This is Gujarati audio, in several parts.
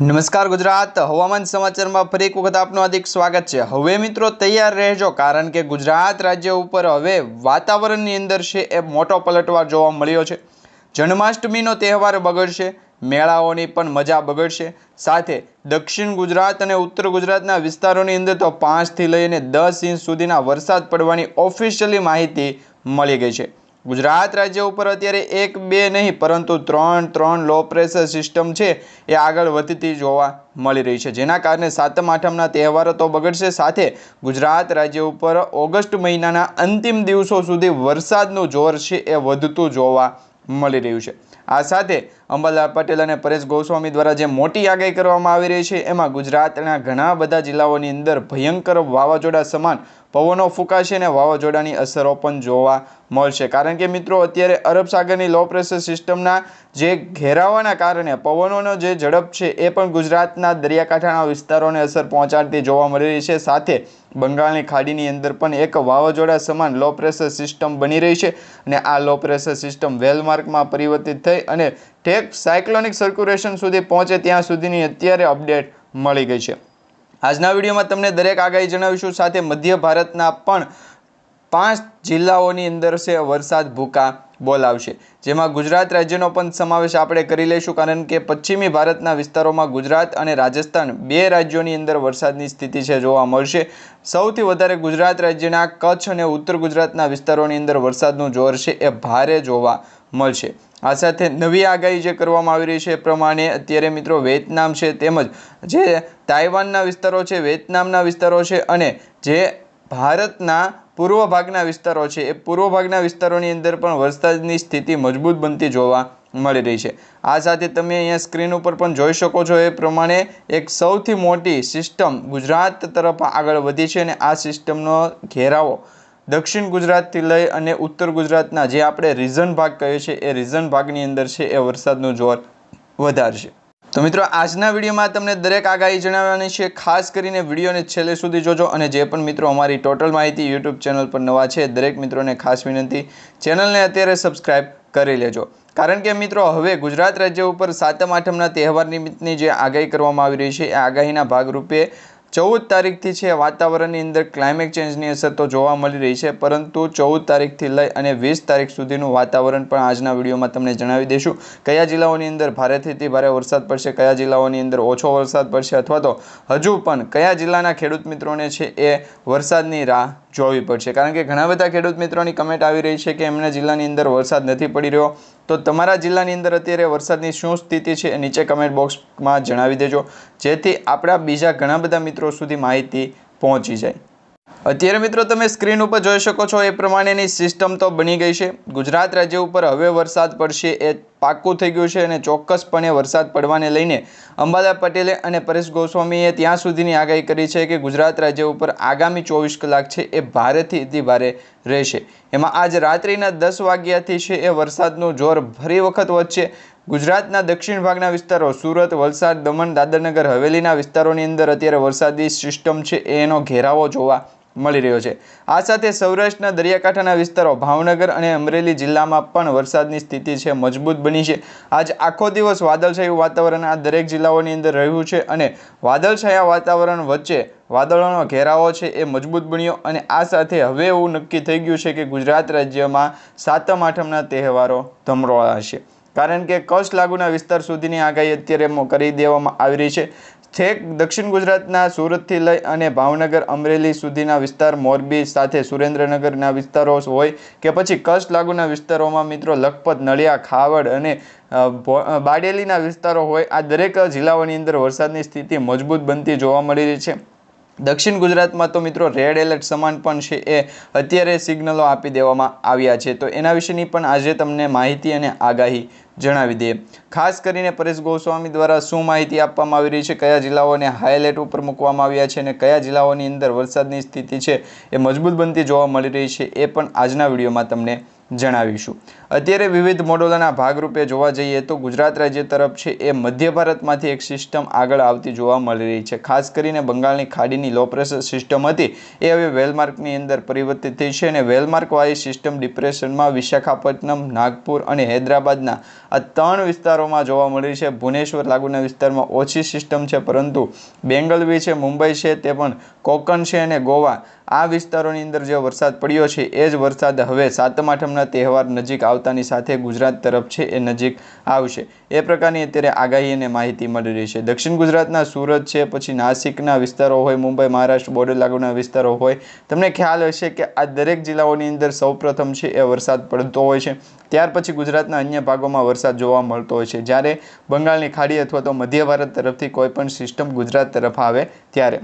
નમસ્કાર ગુજરાત. હવામાન સમાચારમાં ફરી એક વખત આપનું હાર્દિક સ્વાગત છે. હવે મિત્રો તૈયાર રહેજો, કારણ કે ગુજરાત રાજ્ય ઉપર હવે વાતાવરણની અંદર છે એ મોટો પલટવાર જોવા મળ્યો છે. જન્માષ્ટમીનો તહેવાર બગડશે, મેળાઓની પણ મજા બગડશે. સાથે દક્ષિણ ગુજરાત અને ઉત્તર ગુજરાતના વિસ્તારોની અંદર તો પાંચથી લઈને દસ ઇંચ સુધીના વરસાદ પડવાની ઓફિશિયલી માહિતી મળી ગઈ છે. ગુજરાત રાજ્ય ઉપર અત્યારે એક, બે નહીં, પરંતુ ત્રણ ત્રણ લો પ્રેશર સિસ્ટમ છે એ આગળ વધતી જોવા મળી રહી છે. જેના કારણે સાતમ, આઠમના તહેવારો તો બગડશે. સાથે ગુજરાત રાજ્ય ઉપર ઓગસ્ટ મહિનાના અંતિમ દિવસો સુધી વરસાદનું જોર છે એ વધતું જોવા મળી રહ્યું છે. આ સાથે અંબાલાલ પટેલ અને પરેશ ગોસ્વામી દ્વારા જે મોટી આગાહી કરવામાં આવી રહી છે, એમાં ગુજરાતના ઘણા બધા જિલ્લાઓની અંદર ભયંકર વાવાઝોડા સમાન પવનો ફૂંકાશે અને વાવાઝોડાની અસરો પણ જોવા મળશે કારણ કે મિત્રો, અત્યારે અરબ સાગરની લો પ્રેશર સિસ્ટમના જે ઘેરાવાના કારણે પવનોનો જે ઝડપ છે એ પણ ગુજરાતના દરિયાકાંઠાના વિસ્તારોને અસર પહોંચાડતી જોવા મળી રહી છે. સાથે બંગાળની ખાડીની અંદર પણ એક વાવાઝોડા સમાન લો પ્રેશર સિસ્ટમ બની રહી છે અને આ લો પ્રેશર સિસ્ટમ વેલમાર્કમાં પરિવર્તિત થઈ અને ઠેક સાયક્લોનિક સર્ક્યુલેશન સુધી પહોંચે ત્યાં સુધીની અત્યારે અપડેટ મળી ગઈ છે. આજના વિડીયોમાં તમને દરેક આગાહી જણાવીશું. સાથે મધ્ય ભારતના પણ પાંચ જિલ્લાઓની અંદર છે વરસાદ ભૂકા બોલાવશે. જેમાં ગુજરાત રાજ્યનો પણ સમાવેશ આપણે કરી લઈશું, કારણ કે પશ્ચિમી ભારતના વિસ્તારોમાં ગુજરાત અને રાજસ્થાન બે રાજ્યોની અંદર વરસાદની સ્થિતિ છે જોવા મળશે. સૌથી વધારે ગુજરાત રાજ્યના કચ્છ અને ઉત્તર ગુજરાતના વિસ્તારોની અંદર વરસાદનું જોર છે એ ભારે જોવા મળશે. આ સાથે નવી આગાહી જે કરવામાં આવી રહી છે એ પ્રમાણે અત્યારે મિત્રો વિયેતનામ છે તેમજ જે તાઇવાનના વિસ્તારો છે વિયેતનામના વિસ્તારો છે અને જે ભારતના પૂર્વ ભાગના વિસ્તારો છે. એ પૂર્વ ભાગના વિસ્તારોની અંદર પણ વરસાદની સ્થિતિ મજબૂત બનતી જોવા મળી રહી છે. આ સાથે તમે અહીંયા સ્ક્રીન ઉપર પણ જોઈ શકો છો, એ પ્રમાણે એક સૌથી મોટી સિસ્ટમ ગુજરાત તરફ આગળ વધી છે અને આ સિસ્ટમનો ઘેરાવો દક્ષિણ ગુજરાતથી લઈ અને ઉત્તર ગુજરાતના જે આપણે રીઝન ભાગ કહીએ છીએ, એ રીઝન ભાગની અંદર છે, એ વરસાદનું જોર વધારશે. તો મિત્રો, આજના વિડીયોમાં તમને દરેક આગાહી જણાવવાની છે. ખાસ કરીને વિડીયોને છેલ્લે સુધી જોજો અને જે પણ મિત્રો અમારી ટોટલ માહિતી યુટ્યુબ ચેનલ પર નવા છે, દરેક મિત્રોને ખાસ વિનંતી. ચેનલને અત્યારે સબસ્ક્રાઈબ કરી લેજો. કારણ કે મિત્રો, હવે ગુજરાત રાજ્ય ઉપર સાતમ, આઠમના તહેવાર નિમિત્તની જે આગાહી કરવામાં આવી રહી છે, એ આગાહીના ભાગરૂપે ચૌદ તારીખથી છે વાતાવરણની અંદર ક્લાઇમેટ ચેન્જની અસર તો જોવા મળી રહી છે, પરંતુ ચૌદ તારીખથી લઈ અને વીસ તારીખ સુધીનું વાતાવરણ પણ આજના વિડીયોમાં તમને જણાવી દઈશું. કયા જિલ્લાઓની અંદર ભારેથી ભારે વરસાદ પડશે, કયા જિલ્લાઓની અંદર ઓછો વરસાદ પડશે અથવા તો હજુ પણ કયા જિલ્લાના ખેડૂત મિત્રોને છે એ વરસાદની રાહ જોવી પડશે કારણ કે ઘણા બધા ખેડૂત મિત્રોની કમેન્ટ આવી રહી છે કે એમના જિલ્લાની અંદર વરસાદ નથી પડી રહ્યો. તો તમારા જિલ્લાની અંદર અત્યારે વરસાદની શું સ્થિતિ છે એ નીચે કમેન્ટ બોક્સમાં જણાવી દેજો. જેથી આપણા બીજા ઘણા બધા મિત્રો સુધી માહિતી પહોંચી જાય. અત્યારે મિત્રો તમે સ્ક્રીન ઉપર જોઈ શકો છો, એ પ્રમાણેની સિસ્ટમ તો બની ગઈ છે. ગુજરાત રાજ્ય ઉપર હવે વરસાદ પડશે એ પાક્કું થઈ ગયું છે અને ચોક્કસપણે વરસાદ પડવાને લઈને અંબાલા પટેલે અને પરેશ ગોસ્વામીએ ત્યાં સુધીની આગાહી કરી છે કે ગુજરાત રાજ્ય ઉપર આગામી ચોવીસ કલાક છે એ ભારેથી અતિ ભારે રહેશે. એમાં આજ રાત્રિના દસ વાગ્યાથી છે એ વરસાદનું જોર ફરી વખત વધશે. ગુજરાતના દક્ષિણ ભાગના વિસ્તારો, સુરત, વલસાડ, દમણ, દાદરનગર, હવેલીના વિસ્તારોની અંદર અત્યારે વરસાદી સિસ્ટમ છે એનો ઘેરાવો જોવા મળી રહ્યો છે. આ સાથે સૌરાષ્ટ્રના દરિયાકાંઠાના વિસ્તારો ભાવનગર અને અમરેલી જિલ્લામાં પણ વરસાદની સ્થિતિ છે મજબૂત બની છે. આજ આખો દિવસ વાદળછાયું વાતાવરણ આ દરેક જિલ્લાઓની અંદર રહ્યું છે અને વાદળછાયા વાતાવરણ વચ્ચે વાદળોનો ઘેરાવો છે એ મજબૂત બન્યો અને આ સાથે હવે એવું નક્કી થઈ ગયું છે કે ગુજરાત રાજ્યમાં સાતમ આઠમના તહેવારો ધમરોળાશે. કારણ કે કચ્છ લાગુના વિસ્તાર સુધીની આગાહી અત્યારે કરી દેવામાં આવી રહી છે. છેક દક્ષિણ ગુજરાતના સુરતથી લઈ અને ભાવનગર, અમરેલી સુધીના વિસ્તાર મોરબી સાથે સુરેન્દ્રનગરના વિસ્તારો હોય કે પછી કચ્છ લાગુના વિસ્તારોમાં મિત્રો લખપત નળિયા ખાવડ અને બાડેલીના વિસ્તારો હોય, આ દરેક જિલ્લાઓની અંદર વરસાદની સ્થિતિ મજબૂત બનતી જોવા મળી રહી છે. દક્ષિણ ગુજરાતમાં તો મિત્રો રેડ એલર્ટ સમાન પણ છે એ અત્યારે સિગ્નલો આપી દેવામાં આવ્યા છે. તો એના વિશેની પણ આજે તમને માહિતી અને આગાહી જણાવી દઈએ. ખાસ કરીને પરેશ ગોસ્વામી દ્વારા શું માહિતી આપવામાં આવી રહી છે, કયા જિલ્લાઓને હાઈલાઇટ ઉપર મૂકવામાં આવ્યા છે અને કયા જિલ્લાઓની અંદર વરસાદની સ્થિતિ છે એ મજબૂત બનતી જોવા મળી રહી છે એ પણ આજના વિડીયોમાં તમને જણાવીશું. અત્યારે વિવિધ મોડલોના ભાગરૂપે જોવા જઈએ તો ગુજરાત રાજ્ય તરફ છે એ મધ્ય ભારતમાંથી એક સિસ્ટમ આગળ આવતી જોવા મળી રહી છે. ખાસ કરીને બંગાળની ખાડીની લો પ્રેશર સિસ્ટમ હતી. એ હવે વેલમાર્કની અંદર પરિવર્તિત થઈ છે અને વેલમાર્કવાળી સિસ્ટમ ડિપ્રેશનમાં વિશાખાપટ્ટનમ, નાગપુર અને હૈદરાબાદના આ ત્રણ વિસ્તારોમાં જોવા મળી છે. ભુવનેશ્વર લાગુના વિસ્તારમાં ઓછી સિસ્ટમ છે, પરંતુ બેંગલવી છે, મુંબઈ છે, તે પણ કોકણ છે અને ગોવા. આ વિસ્તારોની અંદર જે વરસાદ પડ્યો છે, એ જ વરસાદ હવે સાતમ આઠમના તહેવાર નજીક આવતાની સાથે ગુજરાત તરફ છે એ નજીક આવશે. એ પ્રકારની અત્યારે આગાહી અને માહિતી મળી રહી છે. દક્ષિણ ગુજરાતના સુરત છે, પછી નાસિકના વિસ્તારો હોય, મુંબઈ, મહારાષ્ટ્ર બોર્ડર લાગુના વિસ્તારો હોય. તમને ખ્યાલ હશે કે આ દરેક જિલ્લાઓની અંદર સૌપ્રથમ છે એ વરસાદ પડતો હોય છે. ત્યાર પછી ગુજરાતના અન્ય ભાગોમાં વરસાદ જોવા મળતો હોય છે. જ્યારે બંગાળની ખાડી અથવા તો મધ્ય ભારત તરફથી કોઈપણ સિસ્ટમ ગુજરાત તરફ આવે ત્યારે.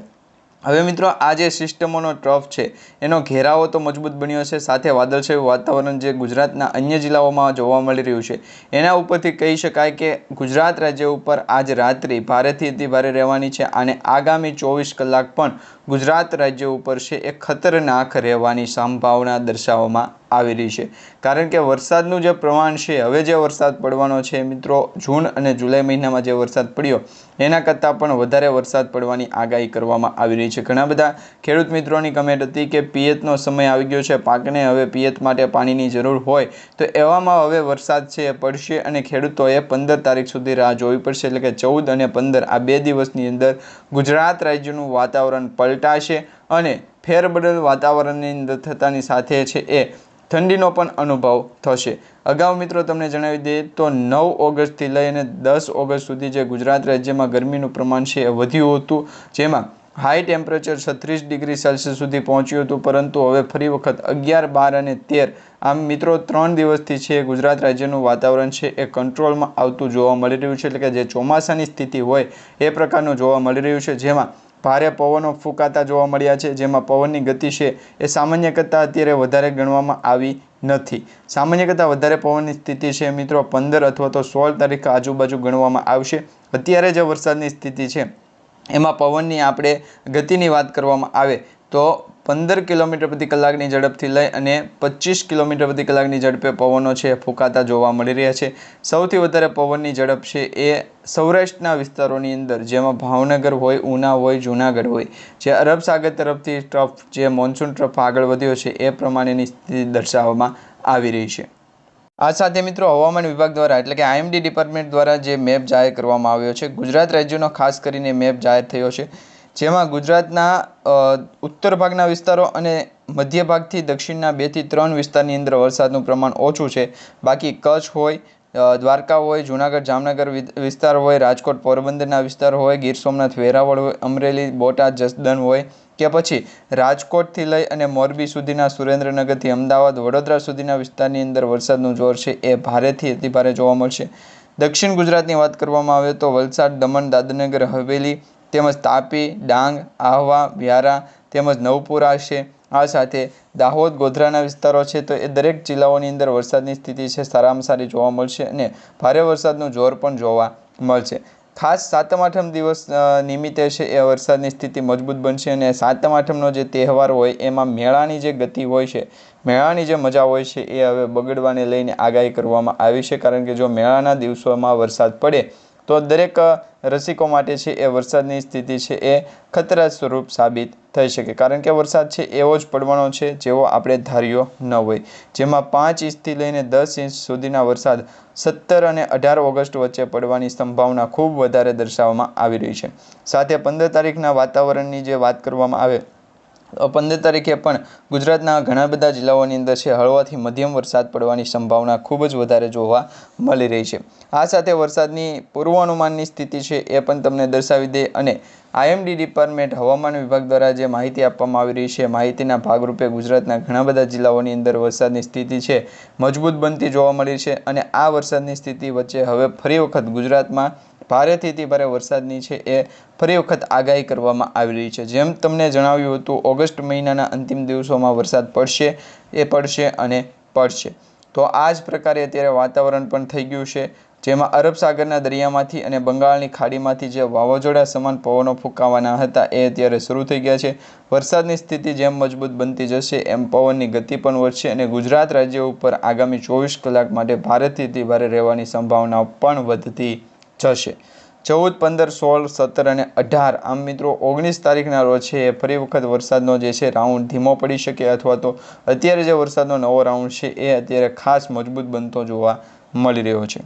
હવે મિત્રો, આ જે સિસ્ટમોનો ટ્રફ છે, એનો ઘેરાવો તો મજબૂત બન્યો છે સાથે વાદળછાયું વાતાવરણ જે ગુજરાતના અન્ય જિલ્લાઓમાં જોવા મળી રહ્યું છે, એના ઉપરથી કહી શકાય કે ગુજરાત રાજ્ય ઉપર આજ રાત્રિ ભારેથી અતિ ભારે રહેવાની છે અને આગામી ચોવીસ કલાક પણ ગુજરાત રાજ્ય ઉપર છે એ ખતરનાક રહેવાની સંભાવના દર્શાવવામાં આવી રહી છે. કારણ કે વરસાદનું જે પ્રમાણ છે, હવે જે વરસાદ પડવાનો છે મિત્રો, જૂન અને જુલાઈ મહિનામાં જે વરસાદ પડ્યો, એના કરતાં પણ વધારે વરસાદ પડવાની આગાહી કરવામાં આવી રહી છે. ઘણા બધા ખેડૂત મિત્રોની કમેન્ટ હતી કે પિયતનો સમય આવી ગયો છે, પાકને હવે પિયત માટે પાણીની જરૂર હોય, તો એવામાં હવે વરસાદ છે એ પડશે અને ખેડૂતોએ પંદર તારીખ સુધી રાહ જોવી પડશે. એટલે કે ચૌદ અને પંદર આ બે દિવસની અંદર ગુજરાત રાજ્યનું વાતાવરણ પલટાશે અને ફેરબદલ વાતાવરણની અંદર થતાની સાથે છે એ ઠંડીનો પણ અનુભવ થશે. અગાઉ મિત્રો તમને જણાવી દઈએ તો નવ ઓગસ્ટથી લઈ અને દસ ઓગસ્ટ સુધી જે ગુજરાત રાજ્યમાં ગરમીનું પ્રમાણ છે એ વધ્યું હતું. જેમાં હાઈ ટેમ્પરેચર છત્રીસ ડિગ્રી સેલ્સિયસ સુધી પહોંચ્યું હતું, પરંતુ હવે ફરી વખત અગિયાર, બાર અને તેર આમ મિત્રો ત્રણ દિવસથી છે ગુજરાત રાજ્યનું વાતાવરણ છે એ કંટ્રોલમાં આવતું જોવા મળી રહ્યું છે. એટલે કે જે ચોમાસાની સ્થિતિ હોય એ પ્રકારનું જોવા મળી રહ્યું છે. જેમાં ભારે પવનો ફૂંકાતા જોવા મળ્યા છે, જેમાં પવનની ગતિ છે એ સામાન્ય કરતાં અત્યારે વધારે ગણવામાં આવી નથી. સામાન્ય કરતાં વધારે પવનની સ્થિતિ છે, મિત્રો, પંદર અથવા તો સોળ તારીખ આજુબાજુ ગણવામાં આવશે. અત્યારે જે વરસાદની સ્થિતિ છે. એમાં પવનની આપણે ગતિની વાત કરવામાં આવે તો પંદર કિલોમીટર પ્રતિ કલાકની ઝડપથી લઈ અને પચીસ કિલોમીટર પ્રતિ કલાકની ઝડપે પવનો છે ફૂંકાતા જોવા મળી રહ્યા છે. સૌથી વધારે પવનની ઝડપ છે એ સૌરાષ્ટ્રના વિસ્તારોની અંદર, જેમાં ભાવનગર હોય, ઉના હોય, જૂનાગઢ હોય. જે અરબ સાગર તરફથી ટ્રફ, જે મોન્સૂન ટ્રફ આગળ વધ્યો છે એ પ્રમાણેની સ્થિતિ દર્શાવવામાં આવી રહી છે. આ સાથે મિત્રો હવામાન વિભાગ દ્વારા, એટલે કે આઈએમડી ડિપાર્ટમેન્ટ દ્વારા જે મેપ જાહેર કરવામાં આવ્યો છે, ગુજરાત રાજ્યનો ખાસ કરીને મેપ જાહેર થયો છે. જેમાં ગુજરાતના ઉત્તર ભાગના વિસ્તારો અને મધ્ય ભાગથી દક્ષિણના બેથી ત્રણ વિસ્તારની અંદર વરસાદનું પ્રમાણ ઓછું છે. બાકી કચ્છ હોય દ્વારકા હોય, જુનાગઢ, જામનગર વિસ્તાર હોય, રાજકોટ, પોરબંદરના વિસ્તાર હોય, ગીર સોમનાથ, વેરાવળ હોય, અમરેલી, બોટાદ જસદન હોય કે પછી રાજકોટથી લઈ અને મોરબી સુધીના સુરેન્દ્રનગરથી અમદાવાદ, વડોદરા સુધીના વિસ્તારની અંદર વરસાદનું જોર છે એ ભારેથી અતિભારે જોવા મળશે. દક્ષિણ ગુજરાતની વાત કરવામાં આવે તો વલસાડ, દમણ દાદનગર હવેલી તેમજ તાપી, ડાંગ, આહવા, વ્યારા તેમજ નવપુરા છે. આ સાથે દાહોદ, ગોધરાના વિસ્તારો છે તો એ દરેક જિલ્લાઓની અંદર વરસાદની સ્થિતિ છે સારામાં સારી જોવા મળશે અને ભારે વરસાદનું જોર પણ જોવા મળશે. ખાસ સાતમ આઠમ દિવસ નિમિત્તે છે એ વરસાદની સ્થિતિ મજબૂત બનશે અને સાતમ આઠમનો જે તહેવાર હોય એમાં મેળાની જે ગતિ હોય છે, મેળાની જે મજા હોય છે એ હવે બગડવાને લઈને આગાહી કરવામાં આવી છે. કારણ કે જો મેળાના દિવસોમાં વરસાદ પડે તો દરેક રસિકો માટે છે એ વરસાદની સ્થિતિ છે એ ખતરા સ્વરૂપ સાબિત થઈ શકે. કારણ કે વરસાદ છે એવો જ પડવાનો છે જેવો આપણે ધાર્યો ન હોય. જેમાં પાંચ ઇંચથી લઈને દસ ઇંચ સુધીના વરસાદ સત્તર અને અઢાર ઓગસ્ટ વચ્ચે પડવાની સંભાવના ખૂબ વધારે દર્શાવવામાં આવી રહી છે. સાથે પંદર તારીખના વાતાવરણની જે વાત કરવામાં આવે પંદર તારીખે પણ ગુજરાતના ઘણા બધા જિલ્લાઓની અંદર છે, હળવાથી મધ્યમ વરસાદ પડવાની સંભાવના ખૂબ જ વધારે જોવા મળી રહી છે. આ સાથે વરસાદની પૂર્વાનુમાનની સ્થિતિ છે એ પણ તમને દર્શાવી દે અને આઈએમડી ડિપાર્ટમેન્ટ હવામાન વિભાગ દ્વારા જે માહિતી આપવામાં આવી રહી છે, માહિતીના ભાગરૂપે ગુજરાતના ઘણા બધા જિલ્લાઓની અંદર વરસાદની સ્થિતિ છે, મજબૂત બનતી જોવા મળી છે અને આ વરસાદની સ્થિતિ વચ્ચે હવે ફરી વખત ગુજરાતમાં ભારેથી ભારે વરસાદની છે એ ફરી વખત આગાહી કરવામાં આવી રહી છે. જેમ તમને જણાવ્યું હતું, ઓગસ્ટ મહિનાના અંતિમ દિવસોમાં વરસાદ પડશે, એ પડશે અને પડશે. તો આ જ પ્રકારે અત્યારે વાતાવરણ પણ થઈ ગયું છે, જેમાં અરબ સાગરના દરિયામાંથી અને બંગાળની ખાડીમાંથી જે વાવાઝોડા સમાન પવનો ફૂંકાવાના હતા, એ અત્યારે શરૂ થઈ ગયા છે. વરસાદની સ્થિતિ જેમ મજબૂત બનતી જશે, એમ પવનની ગતિ પણ વધશે અને ગુજરાત રાજ્ય ઉપર આગામી ચોવીસ કલાક માટે ભારેથી ભારે રહેવાની સંભાવના પણ વધતી જશે. ચૌદ, પંદર, સોળ, સત્તર અને અઢાર. આમ મિત્રો, ઓગણીસ તારીખના રોજ છે એ ફરી વખત વરસાદનો જે છે રાઉન્ડ ધીમો પડી શકે અથવા તો અત્યારે જે વરસાદનો નવો રાઉન્ડ છે એ અત્યારે ખાસ મજબૂત બનતો જોવા મળી રહ્યો છે.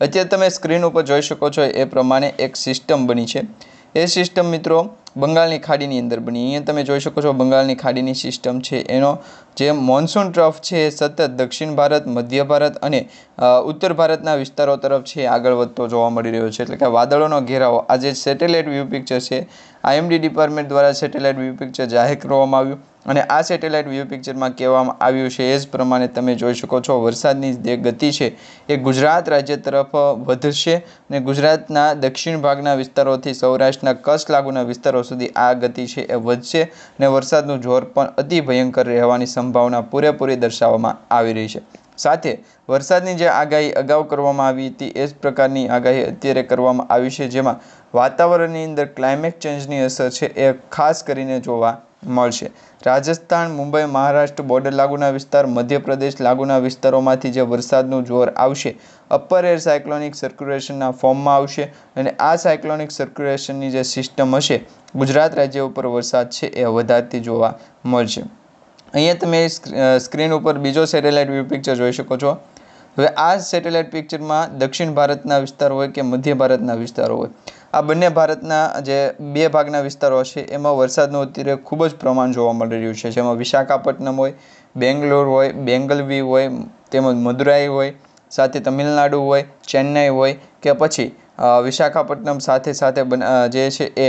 અત્યારે તમે સ્ક્રીન ઉપર જોઈ શકો છો એ પ્રમાણે એક સિસ્ટમ બની છે. એ સિસ્ટમ મિત્રો બંગાળની ખાડીની અંદર બની. અહીંયા તમે જોઈ શકો છો બંગાળની ખાડીની સિસ્ટમ છે એનો. જે મોન્સૂન ટ્રફ છે એ સતત દક્ષિણ ભારત, મધ્ય ભારત અને ઉત્તર ભારતના વિસ્તારો તરફ છે આગળ વધતો જોવા મળી રહ્યો છે. એટલે કે વાદળોનો ઘેરાવો આ જે સેટેલાઇટ વ્યૂ પિક્ચર છે આઈએમડી ડિપાર્ટમેન્ટ દ્વારા સેટેલાઇટ વ્યૂ પિક્ચર જાહેર કરવામાં આવ્યું. અને આ સેટેલાઇટ વ્યૂ પિક્ચરમાં કહેવામાં આવ્યું છે, એ જ પ્રમાણે તમે જોઈ શકો છો, વરસાદની જે ગતિ છે એ ગુજરાત રાજ્ય તરફ વધશે અને ગુજરાતના દક્ષિણ ભાગના વિસ્તારોથી સૌરાષ્ટ્રના કચ્છ લાગુના વિસ્તારો સુધી આ ગતિ છે એ વધશે અને વરસાદનું જોર પણ અતિ ભયંકર રહેવાની સંભાવના પૂરેપૂરી દર્શાવવામાં આવી રહી છે. સાથે વરસાદની જે આગાહી અગાઉ કરવામાં આવી હતી, એ જ પ્રકારની આગાહી અત્યારે કરવામાં આવી છે, જેમાં વાતાવરણની અંદર ક્લાઇમેટ ચેન્જની અસર છે એ ખાસ કરીને જોવા મળશે. રાજસ્થાન, મુંબઈ, મહારાષ્ટ્ર બોર્ડર લાગુના વિસ્તાર, મધ્યપ્રદેશ લાગુના વિસ્તારોમાંથી જે વરસાદનું જોર આવશે અપર એર સાયક્લોનિક સર્ક્યુલેશનના ફોર્મમાં આવશે અને આ સાયક્લોનિક સર્ક્યુલેશનની જે સિસ્ટમ હશે, ગુજરાત રાજ્ય ઉપર વરસાદ છે એ વધારતી જોવા મળશે. અહીંયા તમે સ્ક્રીન ઉપર બીજો સેટેલાઇટ વ્યૂ પિક્ચર જોઈ શકો છો. હવે આ સેટેલાઇટ પિક્ચરમાં દક્ષિણ ભારતના વિસ્તાર હોય કે મધ્ય ભારતના વિસ્તારો હોય? આ બંને ભારતના જે બે ભાગના વિસ્તારો છે, એમાં વરસાદનું અત્યારે ખૂબ જ પ્રમાણ જોવા મળી રહ્યું છે. જેમાં વિશાખાપટ્ટનમ હોય, બેંગ્લોર હોય, બેંગલવી હોય, તેમજ મદુરાઈ હોય, સાથે તમિલનાડુ હોય, ચેન્નાઈ હોય કે પછી વિશાખાપટ્ટનમ સાથે સાથે જે છે એ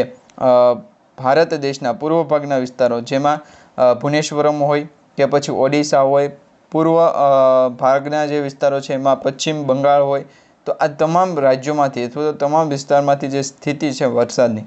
ભારત દેશના પૂર્વ ભાગના વિસ્તારો, જેમાં ભુવનેશ્વરમ હોય કે પછી ઓડિશા હોય પૂર્વ ભાગના જે વિસ્તારો છે, એમાં પશ્ચિમ બંગાળ હોય, તો આ તમામ રાજ્યોમાંથી અથવા તો તમામ વિસ્તારમાંથી જે સ્થિતિ છે વરસાદની,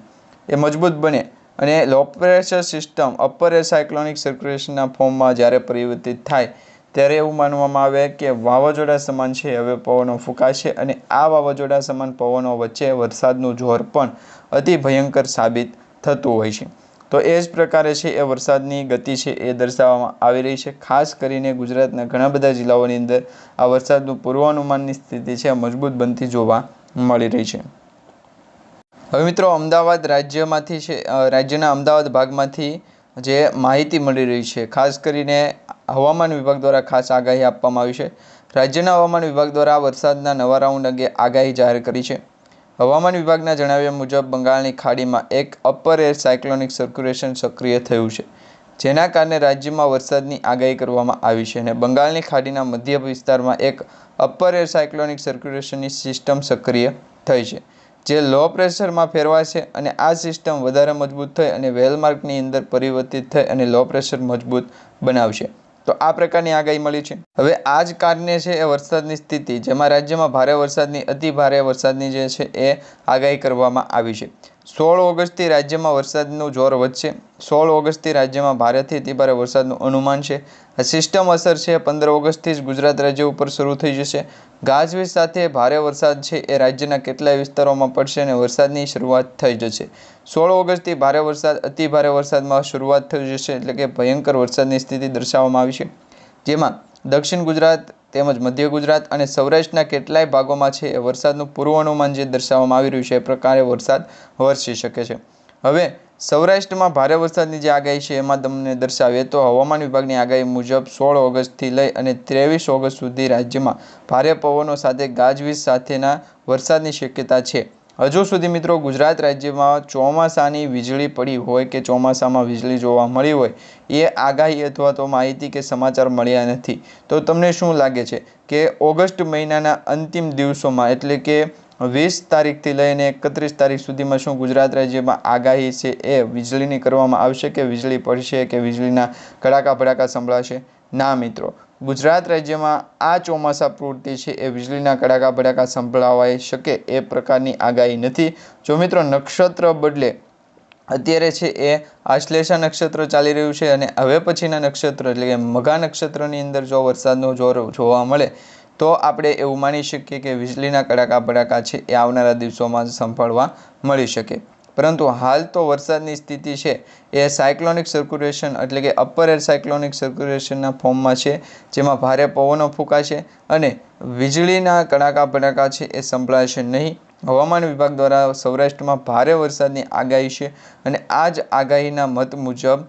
એ મજબૂત બને. અને low pressure system upper air cyclonic સર્ક્યુલેશનના ફોર્મમાં જ્યારે પરિવર્તિત થાય, ત્યારે એવું માનવામાં આવે કે વાવાઝોડા સમાન છે, હવે પવનો ફૂંકાશે અને આ વાવાઝોડા સમાન પવનો વચ્ચે વરસાદનું જોર પણ અતિ ભયંકર સાબિત થતું હોય છે. તો એ જ પ્રકારે છે એ વરસાદની ગતિ છે એ દર્શાવવામાં આવી રહી છે. ખાસ કરીને ગુજરાતના ઘણા બધા જિલ્લાઓની અંદર આ વરસાદનું પૂર્વાનુમાનની સ્થિતિ છે મજબૂત બનતી જોવા મળી રહી છે. હવે મિત્રો અમદાવાદ રાજ્યમાંથી છે રાજ્યના અમદાવાદ ભાગમાંથી જે માહિતી મળી રહી છે, ખાસ કરીને હવામાન વિભાગ દ્વારા ખાસ આગાહી આપવામાં આવી છે. રાજ્યના હવામાન વિભાગ દ્વારા વરસાદના નવા રાઉન્ડ અંગે આગાહી જાહેર કરી છે. હવામાન વિભાગના જણાવ્યા મુજબ, બંગાળની ખાડીમાં એક અપર એર સાયક્લોનિક સર્ક્યુલેશન સક્રિય થયું છે, જેના કારણે રાજ્યમાં વરસાદની આગાહી કરવામાં આવી છે અને બંગાળની ખાડીના મધ્ય વિસ્તારમાં એક અપર એર સાયક્લોનિક સર્ક્યુલેશનની સિસ્ટમ સક્રિય થઈ છે, જે લો પ્રેશરમાં ફેરવાશે અને આ સિસ્ટમ વધારે મજબૂત થઈ અને વેલમાર્કની અંદર પરિવર્તિત થઈ અને લો પ્રેશર મજબૂત બનાવશે. તો આ પ્રકારની આગાહી મળી છે. હવે આ જ કારણે છે એ વરસાદની સ્થિતિ, જેમાં રાજ્યમાં ભારે વરસાદની, અતિ ભારે વરસાદની જે છે એ આગાહી કરવામાં આવી છે. સોળ ઓગસ્ટથી રાજ્યમાં વરસાદનું જોર વધશે. સોળ ઓગસ્ટથી રાજ્યમાં ભારેથી અતિ ભારે વરસાદનું અનુમાન છે. આ સિસ્ટમ અસર છે, પંદર ઓગસ્ટથી જ ગુજરાત રાજ્ય ઉપર શરૂ થઈ જશે. ગાજવીજ સાથે ભારે વરસાદ છે એ રાજ્યના કેટલાય વિસ્તારોમાં પડશે અને વરસાદની શરૂઆત થઈ જશે. સોળ ઓગસ્ટથી ભારે વરસાદ અતિ ભારે વરસાદમાં શરૂઆત થઈ જશે એટલે કે ભયંકર વરસાદની સ્થિતિ દર્શાવવામાં આવી છે. જેમાં દક્ષિણ ગુજરાત તેમજ મધ્ય ગુજરાત અને સૌરાષ્ટ્રના કેટલાય ભાગોમાં છે એ વરસાદનું પૂર્વાનુમાન જે દર્શાવવામાં આવી રહ્યું છે એ પ્રકારે વરસાદ વરસી શકે છે. હવે સૌરાષ્ટ્રમાં ભારે વરસાદની જે આગાહી છે એમાં તમને દર્શાવીએ તો હવામાન વિભાગની આગાહી મુજબ સોળ ઓગસ્ટથી લઈ અને ત્રેવીસ ઓગસ્ટ સુધી રાજ્યમાં ભારે પવનો સાથે ગાજવીજ સાથેના વરસાદની શક્યતા છે. હજુ સુધી મિત્રો ગુજરાત રાજ્યમાં ચોમાસાની વીજળી પડી હોય કે ચોમાસામાં વીજળી જોવા મળી હોય, એ આગાહી અથવા તો માહિતી કે સમાચાર મળ્યા નથી. તો તમને શું લાગે છે કે ઓગસ્ટ મહિનાના અંતિમ દિવસોમાં, એટલે કે વીસ તારીખથી લઈને એકત્રીસ તારીખ સુધીમાં શું ગુજરાત રાજ્યમાં આગાહી છે એ વીજળીની કરવામાં આવશે કે વીજળી પડશે કે વીજળીના કડાકા ભડાકા સંભળાશે? ના મિત્રો. ગુજરાત રાજ્યમાં આ ચોમાસા પૂરતી છે એ વીજળીના કડાકા ભડાકા સંભળાવાઈ શકે એ પ્રકારની આગાહી નથી. જો મિત્રો નક્ષત્ર બદલે અત્યારે છે એ આશ્લેષા નક્ષત્ર ચાલી રહ્યું છે અને હવે પછીના નક્ષત્ર એટલે કે મઘા નક્ષત્રની અંદર જો વરસાદનો જોર જોવા મળે તો આપણે એવું માની શકીએ કે વીજળીના કડાકા ભડાકા છે એ આવનારા દિવસોમાં સંભાળવા મળી શકે. પરંતુ હાલ તો વરસાદની સ્થિતિ છે. એ સાયક્લોનિક સર્ક્યુલેશન એટલે કે અપર એર સાયક્લોનિક સર્ક્યુલેશનના ફોર્મમાં છે, જેમાં ભારે પવનો ફૂંકાશે અને વીજળીના કડાકા ભડાકા છે એ સંભળાશે નહીં. હવામાન વિભાગ દ્વારા સૌરાષ્ટ્રમાં ભારે વરસાદની આગાહી છે અને આ જ આગાહીના મત મુજબ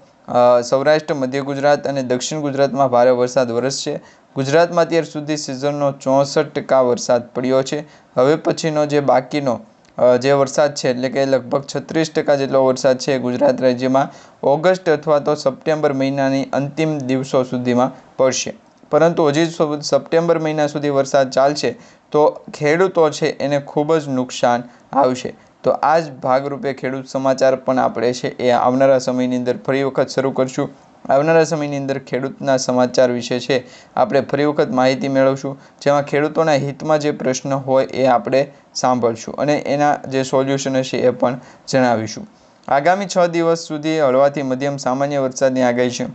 સૌરાષ્ટ્ર, મધ્ય ગુજરાત અને દક્ષિણ ગુજરાતમાં ભારે વરસાદ વરસશે. ગુજરાતમાં અત્યાર સુધી સિઝનનો ચોસઠ ટકા વરસાદ પડ્યો છે. હવે પછીનો જે બાકીનો જે વરસાદ છે, એટલે કે લગભગ છત્રીસ ટકા જેટલો વરસાદ છે ગુજરાત રાજ્યમાં, ઓગસ્ટ અથવા તો સપ્ટેમ્બર મહિનાની અંતિમ દિવસો સુધીમાં પડશે. પરંતુ હજી સપ્ટેમ્બર મહિના સુધી વરસાદ ચાલશે, તો ખેડૂતો છે એને ખૂબ જ નુકસાન આવશે. તો આ જ ભાગરૂપે ખેડૂત સમાચાર પણ આપણે છે એ આવનારા સમયની અંદર ફરી વખત શરૂ કરશું. આવનારા સમયની અંદર ખેડૂતના સમાચાર વિશે છે, આપણે ફરી વખત માહિતી મેળવશું. જેમાં ખેડૂતોના હિતમાં જે પ્રશ્ન હોય એ આપણે સાંભળશું અને એના જે સોલ્યુશન હશે એ પણ જણાવીશું. આગામી છ દિવસ સુધી હળવાથી મધ્યમ સામાન્ય વરસાદની આગાહી છે.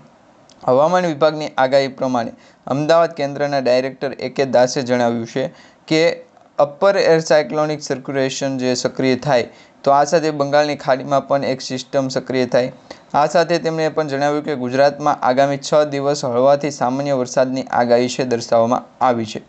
હવામાન વિભાગની આગાહી પ્રમાણે અમદાવાદ કેન્દ્રના ડાયરેક્ટર એ કે દાસે જણાવ્યું છે કે અપર એર સાયક્લોનિક સર્ક્યુલેશન જે સક્રિય થાય, તો આ સાથે બંગાળની ખાડીમાં પણ એક સિસ્ટમ સક્રિય થાય. આ સાથે તેમણે પણ જણાવ્યું કે ગુજરાતમાં આગામી છ દિવસ હળવાથી સામાન્ય વરસાદની આગાહી છે દર્શાવવામાં આવી છે.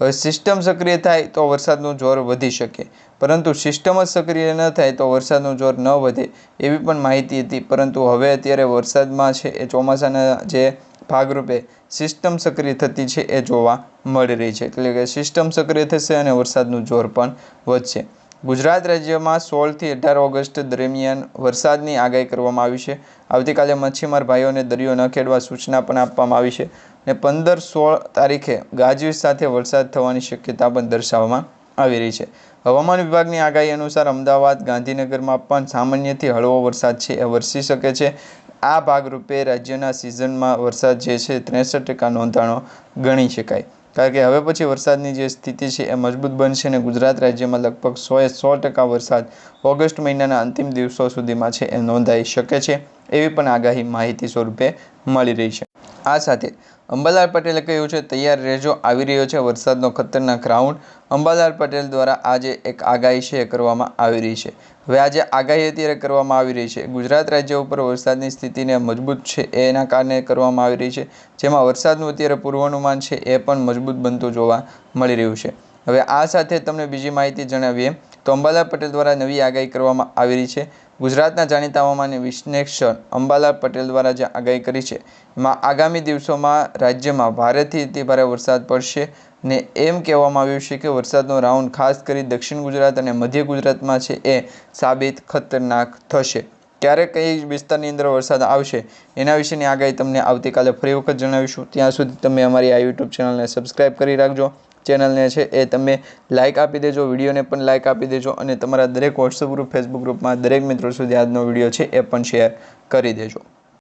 હવે સિસ્ટમ સક્રિય થાય તો વરસાદનું જોર વધી શકે, પરંતુ સિસ્ટમ જ સક્રિય ન થાય તો વરસાદનું જોર ન વધે એવી પણ માહિતી હતી, પરંતુ હવે અત્યારે વરસાદમાં છે એ ચોમાસાના જે ભાગરૂપે સિસ્ટમ સક્રિય થતી છે એ જોવા મળી રહી છે. એટલે કે સિસ્ટમ સક્રિય થશે અને વરસાદનું જોર પણ વધશે. ગુજરાત રાજ્યમાં સોળથી અઢાર ઓગસ્ટ દરમિયાન વરસાદની આગાહી કરવામાં આવી છે. આવતીકાલે મચ્છીમાર ભાઈઓને દરિયો ન ખેડવા સૂચના પણ આપવામાં આવી છે. અને પંદર સોળ તારીખે ગાજવીજ સાથે વરસાદ થવાની શક્યતા પણ દર્શાવવામાં આવી રહી છે. હવામાન વિભાગની આગાહી અનુસાર અમદાવાદ, ગાંધીનગરમાં પણ સામાન્યથી હળવો વરસાદ છે એ વરસી શકે છે. આ ભાગરૂપે રાજ્યના સિઝનમાં વરસાદ જે છે, ત્રેસઠ ટકા નોંધાણો ગણી શકાય. કારણ કે હવે પછી વરસાદની જે સ્થિતિ છે એ મજબૂત બનશે અને ગુજરાત રાજ્યમાં લગભગ સોએ સો ટકા વરસાદ ઓગસ્ટ મહિનાના અંતિમ દિવસો સુધીમાં છે એ નોંધાઈ શકે છે એવી પણ આગાહી માહિતી સ્વરૂપે મળી રહી છે. આ સાથે અંબાલાલ પટેલે કહ્યું છે, તૈયાર રહેજો આવી રહ્યો છે વરસાદનો ખતરનાક રાઉન્ડ. અંબાલાલ પટેલ દ્વારા આજે એક આગાહી છે એ કરવામાં આવી રહી છે. હવે આજે આગાહી અત્યારે કરવામાં આવી રહી છે. ગુજરાત રાજ્ય ઉપર વરસાદની સ્થિતિને મજબૂત છે એના કારણે કરવામાં આવી રહી છે. જેમાં વરસાદનું અત્યારે પૂર્વાનુમાન છે એ પણ મજબૂત બનતું જોવા મળી રહ્યું છે. હવે આ સાથે તમને બીજી માહિતી જણાવીએ. તો અંબાલાલ પટેલ દ્વારા નવી આગાહી કરવામાં આવી રહી છે. ગુજરાતના જાણીતા હવામાન વિશ્લેષણ અંબાલાલ પટેલ દ્વારા જે આગાહી કરી છે, એમાં આગામી દિવસોમાં રાજ્યમાં ભારેથી અતિ ભારે વરસાદ પડશે ને એમ કહેવામાં આવ્યું છે કે વરસાદનો રાઉન્ડ ખાસ કરી દક્ષિણ ગુજરાત અને મધ્ય ગુજરાતમાં છે એ સાબિત ખતરનાક થશે. ક્યારે કઈ વિસ્તારની અંદર વરસાદ આવશે એના વિશેની આગાહી તમને આવતીકાલે ફરી વખત જણાવીશું. ત્યાં સુધી તમે અમારી આ યુટ્યુબ ચેનલને સબસ્ક્રાઈબ કરી રાખજો. ચેનલને છે એ તમે લાઇક આપી દેજો, વિડીયોને પણ લાઇક આપી દેજો અને તમારા દરેક વોટ્સઅપ ગ્રુપ ફેસબુક ગ્રુપમાં દરેક મિત્રો સુધી આજનો વીડિયો છે એ પણ શેર કરી દેજો.